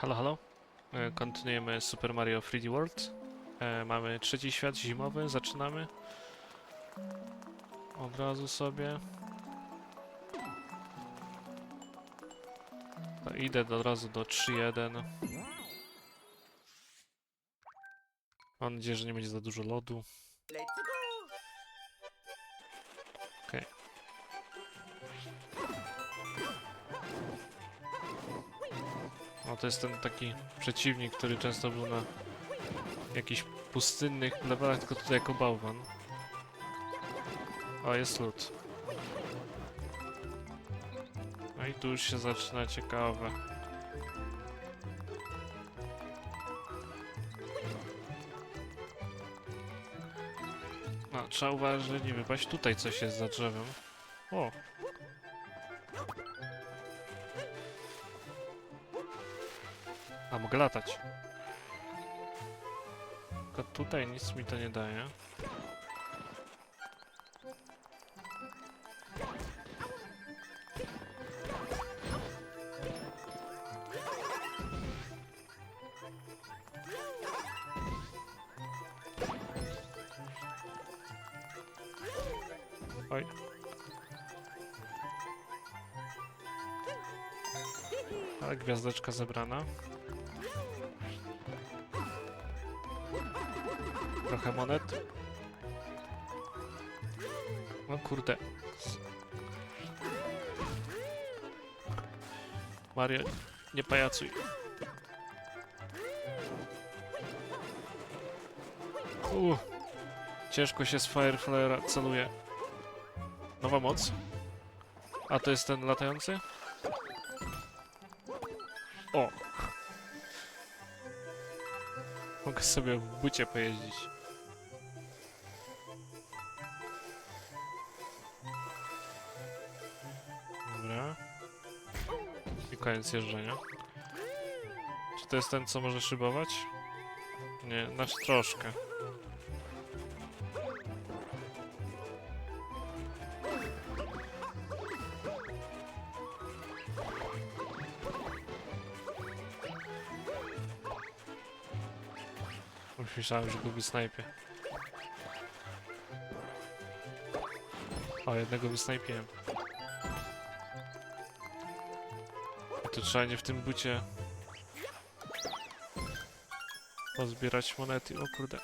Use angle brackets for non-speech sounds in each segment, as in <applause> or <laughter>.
Halo, halo. E, Kontynuujemy Super Mario 3D World. E, Mamy trzeci świat zimowy, zaczynamy. Od razu sobie. To idę od razu do 3.1. Mam nadzieję, że nie będzie za dużo lodu. To jest ten taki przeciwnik, który często był na jakichś pustynnych levelach, tylko tutaj jako bałwan. O, jest lód. No i tu już się zaczyna ciekawe. No, trzeba uważać, że nie wypaść. Tutaj coś jest za drzewem. O! A, mogę latać. Tylko tutaj nic mi to nie daje. Oj. Ale gwiazdeczka zebrana. Trochę monet. No kurde. Mario, nie pajacuj. Uh, ciężko się z Fireflyera celuje. Nowa moc. A to jest ten latający? O! Mogę sobie w bucie pojeździć. Koniec jeżdżenia. Czy to jest ten, co może szybować? Nie, znaczy troszkę. Już myślałem, że go wysnajpię. O, jednego wysnajpiłem. To trzeba nie w tym bucie pozbierać monety. O kurde.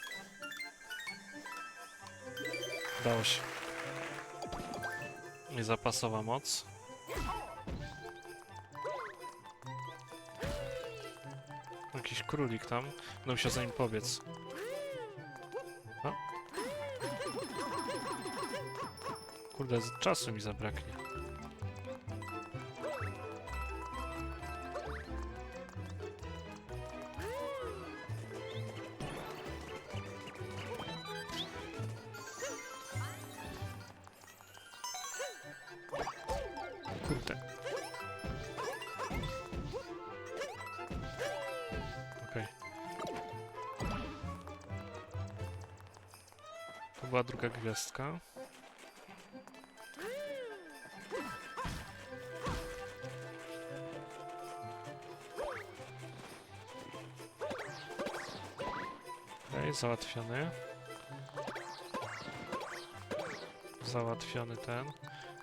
Dało się. Niezapasowa moc. Jakiś królik tam. No musiał za nim pobiec. No. Kurde, czasu mi zabraknie. Gwiazdka. Okej, załatwiony. Załatwiony ten.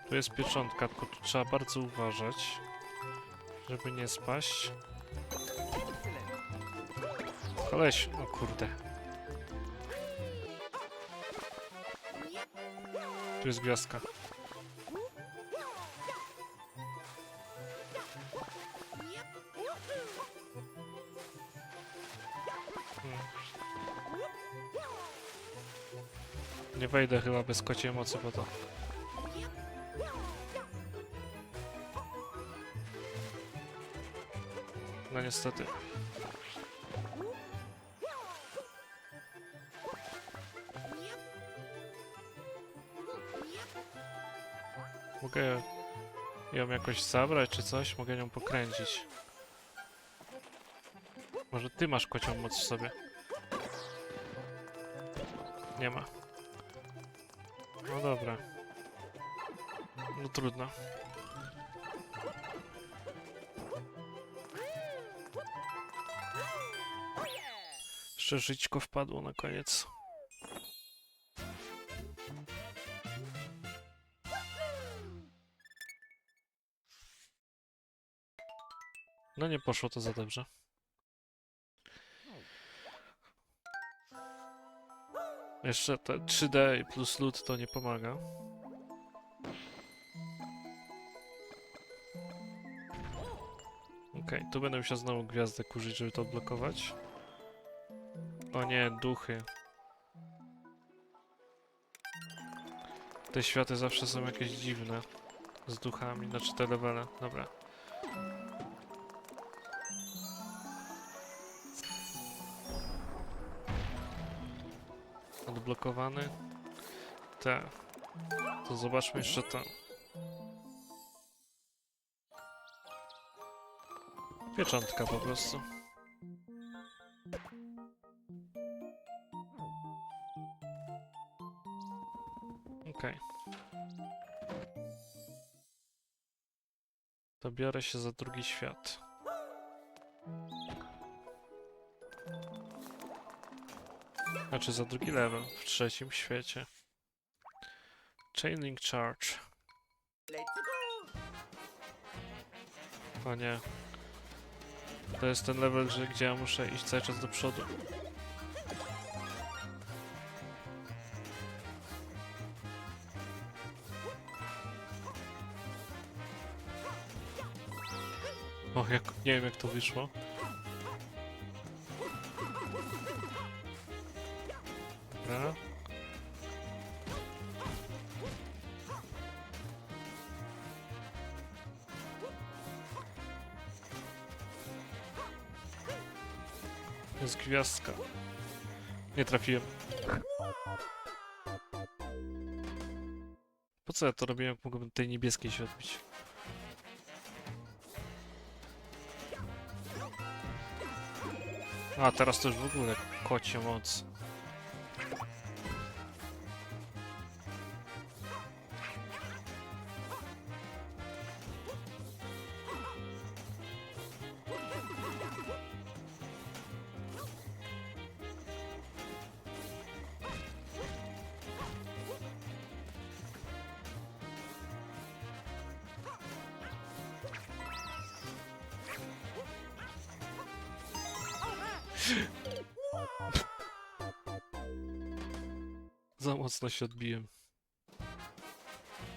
Tu jest pieczątka, tylko tu trzeba bardzo uważać, żeby nie spaść. Koleś, o kurde. Tu jest gwiazdka. Hmm. Nie wejdę chyba bez kociej mocy po to. No niestety. Mogę ją jakoś zabrać czy coś? Mogę nią pokręcić. Może ty masz kocią moc w sobie? Nie ma. No dobra. No trudno. Jeszcze żyćko wpadło na koniec. No nie poszło to za dobrze. Jeszcze te 3D plus lód to nie pomaga. Okej, tu będę musiał znowu gwiazdę kurzyć, żeby to blokować. O nie, duchy. Te światy zawsze są jakieś dziwne. Z duchami, znaczy te levele. Dobra. Odblokowany. Te. To zobaczmy jeszcze to. Pieczątka po prostu. Okej. To biorę się za drugi świat. Znaczy za drugi level w trzecim świecie. Chainlink Charge. O nie. To jest ten level, że, gdzie ja muszę iść cały czas do przodu. O, jak, nie wiem jak to wyszło. Gwiazdka. Nie trafiłem. Po co ja to robiłem, jak mogłem tej niebieskiej się odbić? A, teraz to już w ogóle kocie moc. Za mocno się odbiłem.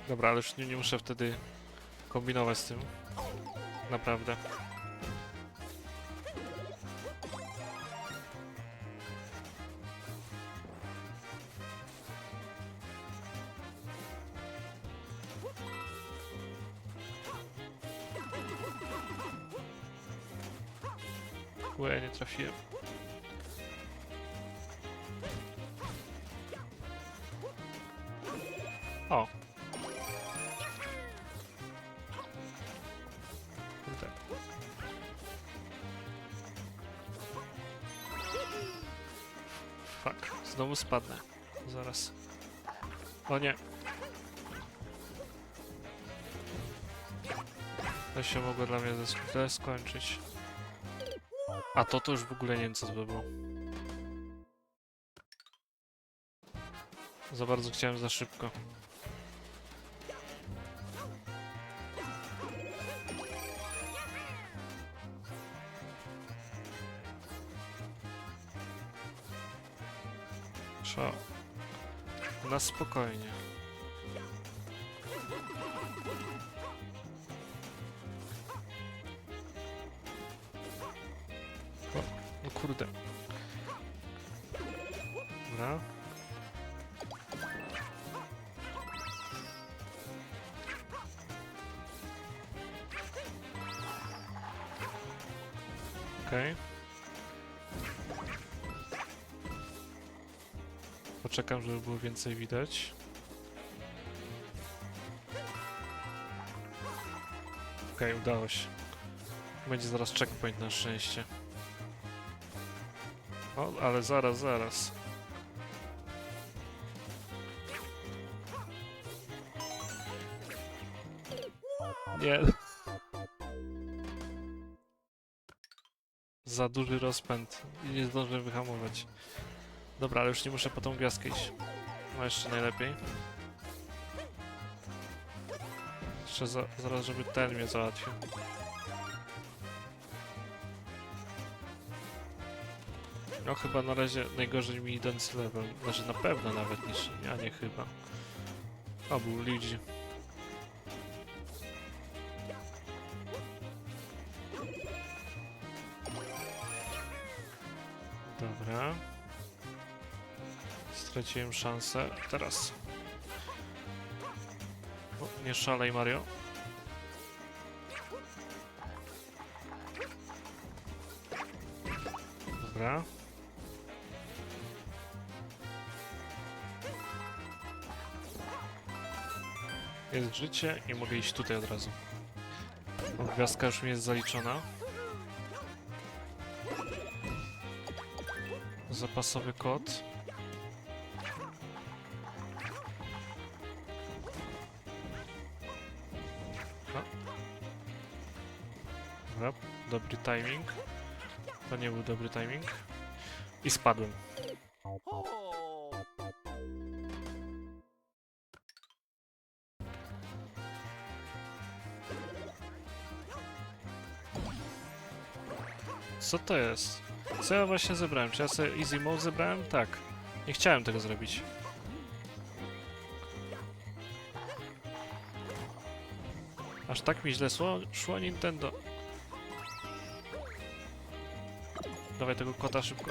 Dobra, ale już nie, nie muszę wtedy kombinować z tym. Naprawdę. Łe, nie trafiłem. Znowu spadnę. Zaraz. O nie. To się mogło dla mnie skończyć. A to to już w ogóle nie wiem co to by było. Za bardzo chciałem za szybko. Na spokojnie. O, no kurde. Dobra. Poczekam, żeby było więcej widać. Okej, udało się. Będzie zaraz checkpoint na szczęście. O, ale zaraz, zaraz. Nie. Za duży rozpęd i nie zdążę wyhamować. Dobra, ale już nie muszę po tą gwiazdkę iść. No jeszcze najlepiej. Jeszcze za, zaraz, żeby ten mnie załatwił. No chyba na razie najgorzej mi idący level. Znaczy na pewno nawet niż, a nie chyba. O, był Straciłem szansę. Teraz. O, nie szalej, Mario. Dobra. Jest życie i mogę iść tutaj od razu. Gwiazdka już mi jest zaliczona. Zapasowy kod. Dobry timing. To nie był dobry timing. I spadłem. Co to jest? Co ja właśnie zebrałem? Czy ja sobie easy mode zebrałem? Tak. Nie chciałem tego zrobić. Aż tak mi źle szło, szło Nintendo. Dawaj tego kota szybko.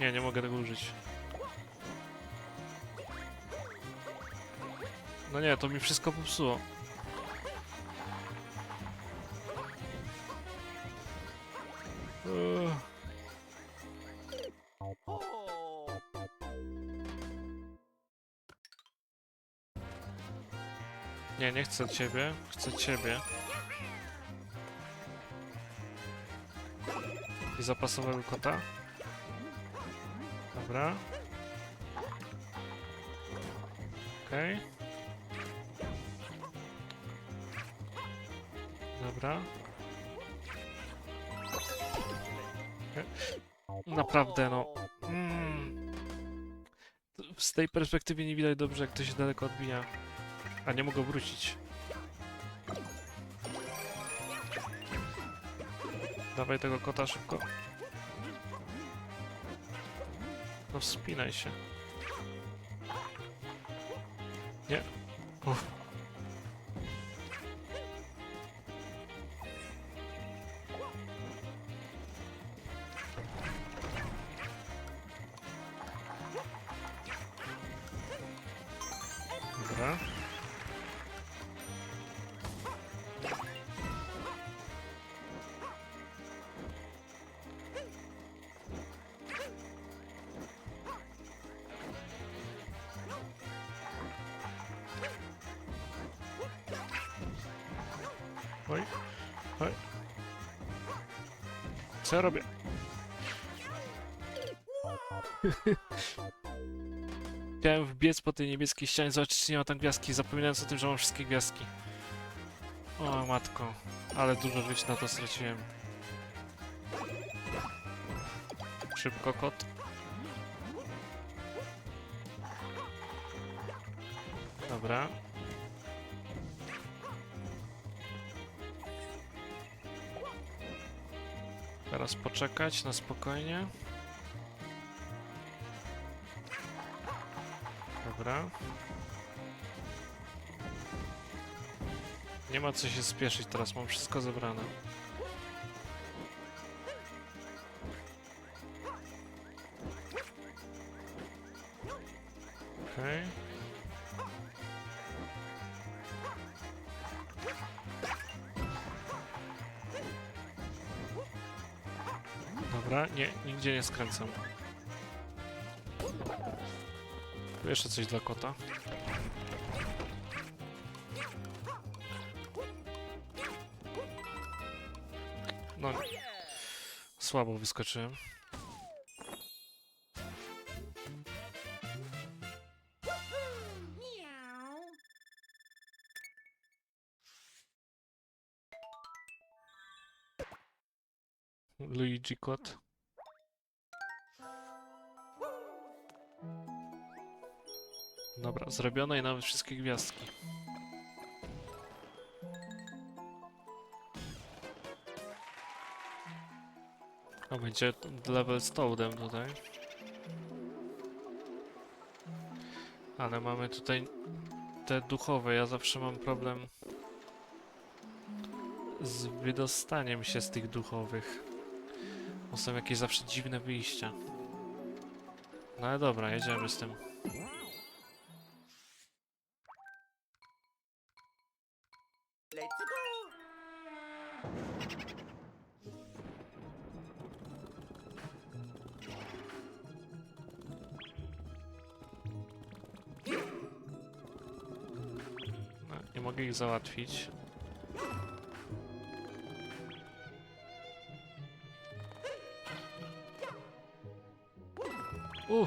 Nie, nie mogę tego użyć. No nie, to mi wszystko popsuło. Nie, nie chcę ciebie, chcę ciebie. I zapasowego kota. Dobra. Okej. Dobra. Okej. Naprawdę, no. Mm. Z tej perspektywy nie widać dobrze, jak to się daleko odbija. A nie mogę wrócić. Dawaj tego kota szybko. No wspinaj się. Nie. Uff. Co ja robię? <laughs> Chciałem wbiec po tej niebieskiej ścianie, zobaczyć czy nie ma tam gwiazdki, zapominając o tym, że mam wszystkie gwiazdki. O matko, ale dużo żyć na to straciłem. Szybko kot. Dobra. Teraz poczekać na spokojnie. Dobra. Nie ma co się spieszyć teraz, mam wszystko zebrane. Okej. Dobra, nigdzie nie skręcam. Tu jeszcze coś dla kota. No, słabo wyskoczyłem. Luigi kot. Zrobione i nawet wszystkie gwiazdki. O, będzie level z Toadem tutaj. Ale mamy tutaj te duchowe. Ja zawsze mam problem z wydostaniem się z tych duchowych. Bo są jakieś zawsze dziwne wyjścia. No ale dobra, jedziemy z tym. Let's go! No, nie mogę ich załatwić. U!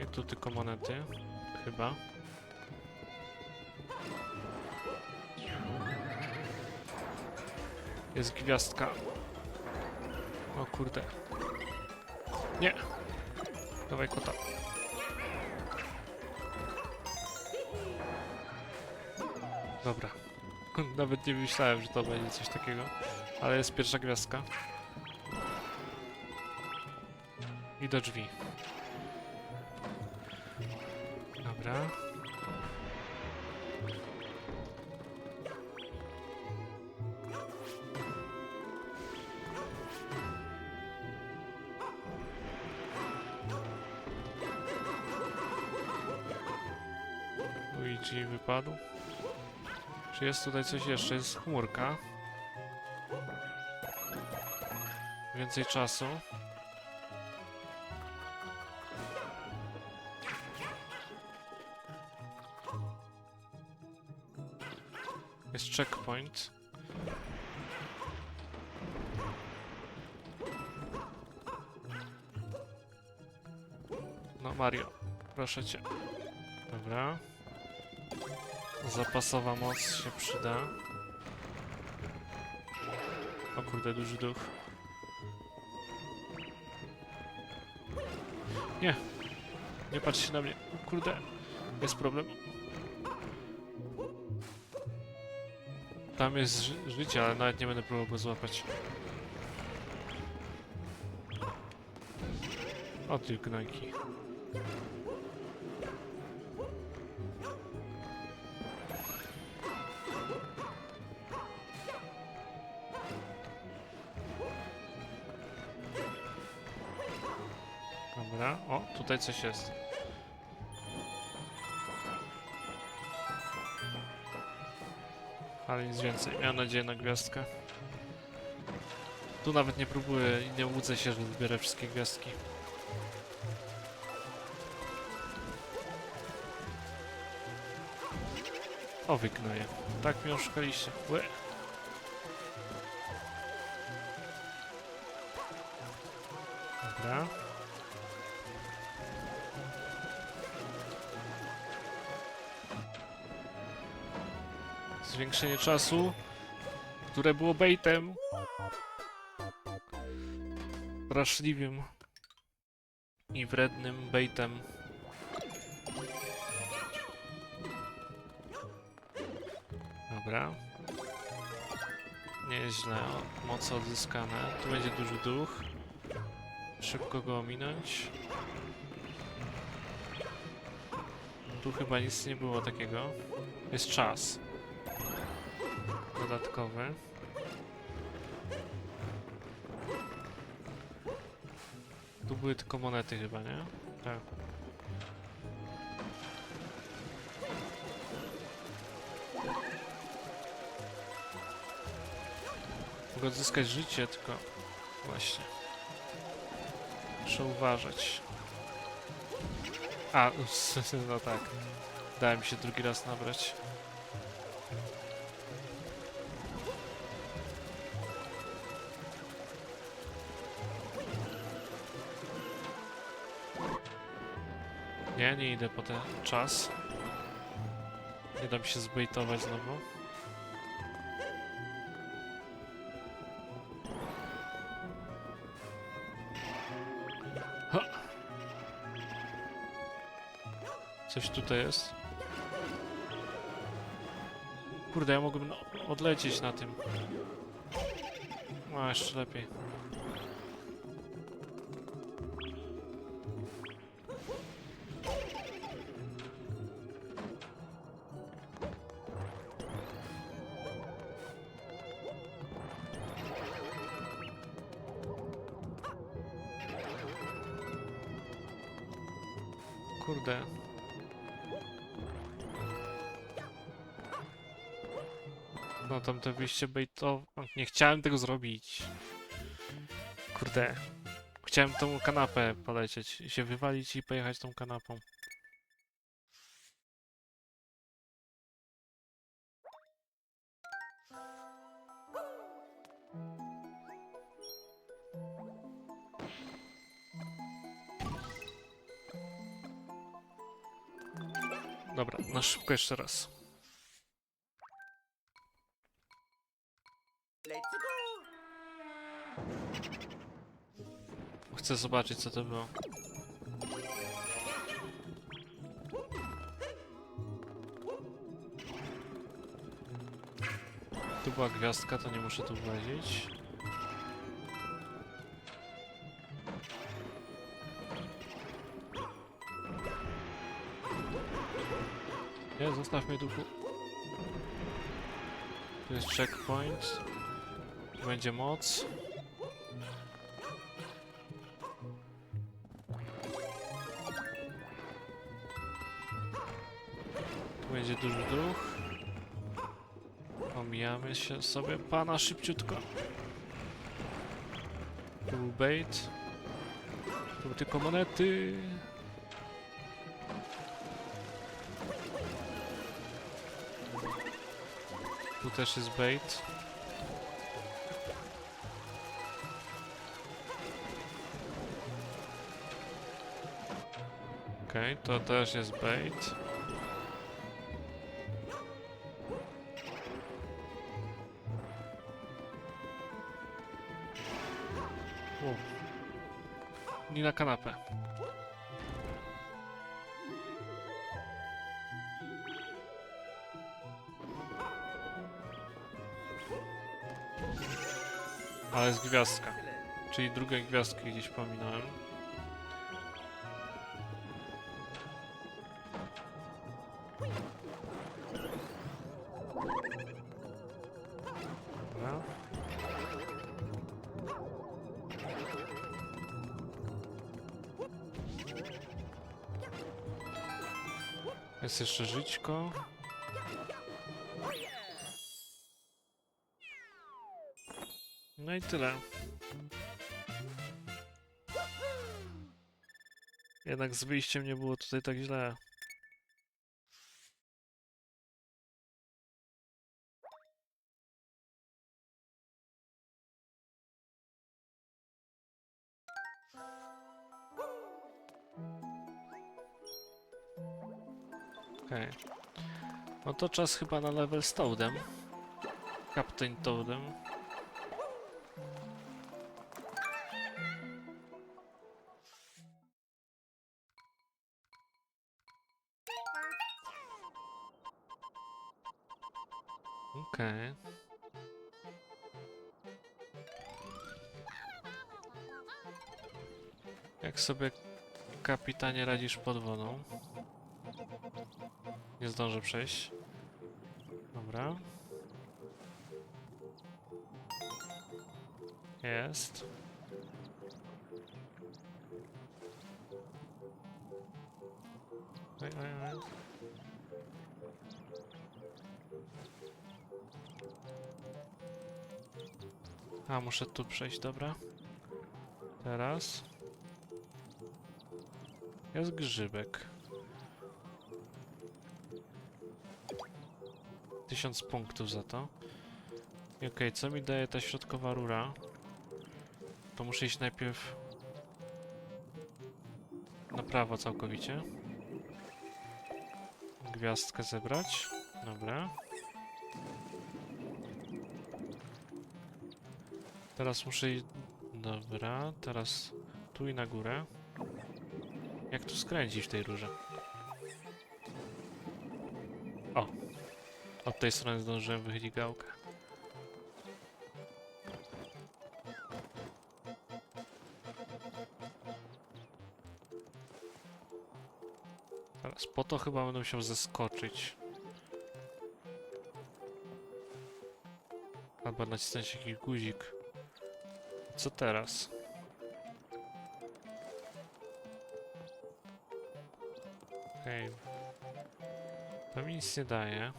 Okej, tu tylko monety. Chyba. Jest gwiazdka. O kurde. Nie! Dawaj kota. Dobra. <laughs> Nawet nie myślałem, że to będzie coś takiego. Ale jest pierwsza gwiazdka. I do drzwi. Dobra. Luigi wypadł. Czy jest tutaj coś jeszcze? Jest chmurka. Więcej czasu. Jest checkpoint. No Mario, proszę cię. Dobra. Zapasowa moc się przyda. O kurde, duży duch. Nie! Nie patrz się na mnie. O kurde, jest problem. Tam jest ży życie, ale nawet nie będę próbował go złapać. O ty gnojki. Dobra, o, tutaj coś jest. Ale nic więcej. Miałem nadzieję na gwiazdkę. Tu nawet nie próbuję i nie łudzę się, że zbierę wszystkie gwiazdki. O, wyknoję. Tak mnie oszukaliście. Łe. Zwiększenie czasu, które było baitem. Straszliwym i wrednym baitem. Dobra. Nieźle, moce odzyskane. Tu będzie duży duch. Szybko go ominąć. Tu chyba nic nie było takiego. Jest czas. Dodatkowy. Tu były tylko monety chyba, nie? Tak. Mogę odzyskać życie, tylko... Właśnie. Muszę uważać. A, <laughs> no tak. Dałem się drugi raz nabrać. Nie, nie idę po ten czas. Nie dam się zbejtować znowu. Coś tutaj jest. Kurde, ja mógłbym odlecieć na tym. No, jeszcze lepiej. No tam to wyjście bejto... Nie chciałem tego zrobić. Kurde. Chciałem tą kanapę polecieć, się wywalić i pojechać tą kanapą. Dobra, na szybko jeszcze raz. Chcę zobaczyć co to było. Tu była gwiazdka, to nie muszę tu wleźć. Nie, zostaw mnie duchu. Tu jest checkpoint. Tu będzie moc. Będzie duży duch. Omijamy się sobie pana szybciutko. Tu był bait. Tu były tylko monety. Tu też jest bait. Okej, to też jest bait. Nie na kanapę. Ale jest gwiazdka. Czyli drugie gwiazdki gdzieś pominąłem. Jeszcze żyćko. No i tyle. Jednak z wyjściem nie było tutaj tak źle. Okej. No to czas chyba na level z Toadem. Captain Toadem. Okej. Jak sobie kapitanie radzisz pod wodą? Nie zdążę przejść. Dobra. Jest. Oj, oj, oj. A, muszę tu przejść, dobra. Teraz. Jest grzybek. 1000 punktów za to. I okej, co mi daje ta środkowa rura? To muszę iść najpierw na prawo całkowicie. Gwiazdkę zebrać. Dobra. Teraz muszę iść... Dobra, teraz tu i na górę. Jak tu skręcić w tej rurze? Tej strony zdążyłem wychylić gałkę. Teraz po to chyba będę musiał zeskoczyć. Albo nacisnąć jakiś guzik. Co teraz? Okej. To mi nic nie daje.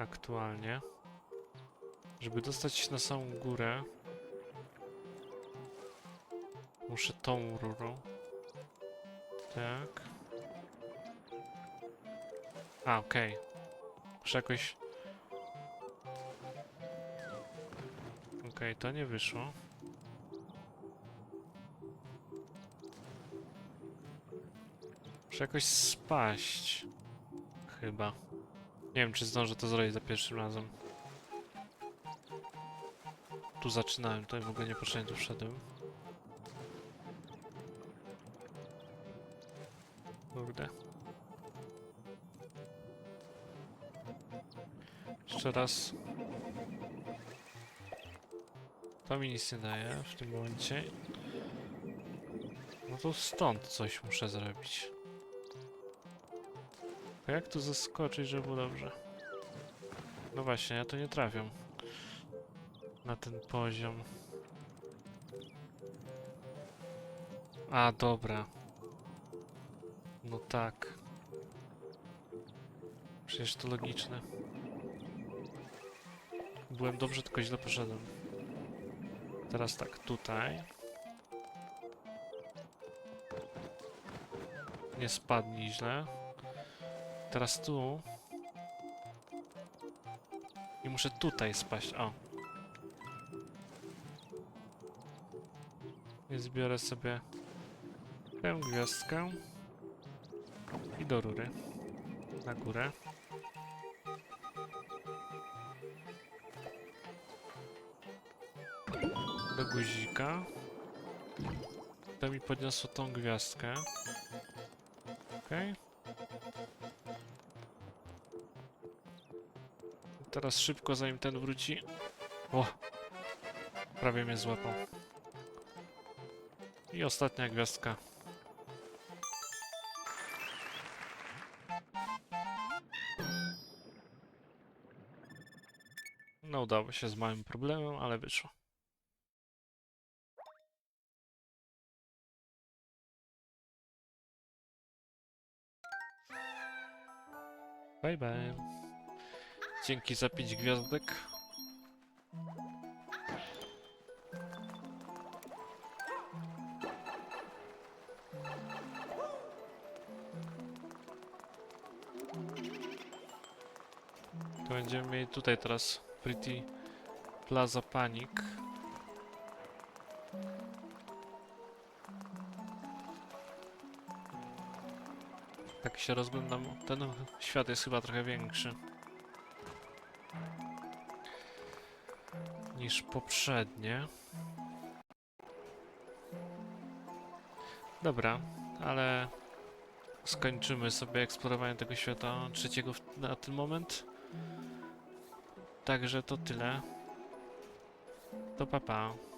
Aktualnie. Żeby dostać się na samą górę. Muszę tą rurą. Tak. A, okej. Muszę jakoś... Okej, to nie wyszło. Muszę jakoś spaść. Chyba. Nie wiem, czy zdążę to zrobić za pierwszym razem. Tu zaczynałem, tutaj w ogóle nie potrzebnie tu wszedłem. Kurde. Jeszcze raz. To mi nic nie daje w tym momencie. No to stąd coś muszę zrobić. Jak tu zaskoczyć, żeby było dobrze? No właśnie, ja to nie trafiam. Na ten poziom. A, dobra. No tak. Przecież to logiczne. Byłem dobrze, tylko źle poszedłem. Teraz tak, tutaj. Nie spadnij źle. Teraz tu. I muszę tutaj spaść. O. I zbiorę sobie tę gwiazdkę. I do rury. Na górę. Do guzika. To mi podniosło tą gwiazdkę. Okej. Teraz szybko, zanim ten wróci. O! Prawie mnie złapał. I ostatnia gwiazdka. No udało się z małym problemem, ale wyszło. Bye bye. Dzięki za 5 gwiazdek. To będziemy mieli tutaj teraz Pretty Plaza Panic. Tak się rozglądam, ten świat jest chyba trochę większy. Niż poprzednie. Dobra, ale skończymy sobie eksplorowanie tego świata trzeciego na ten moment. Także to tyle. To papa. Pa.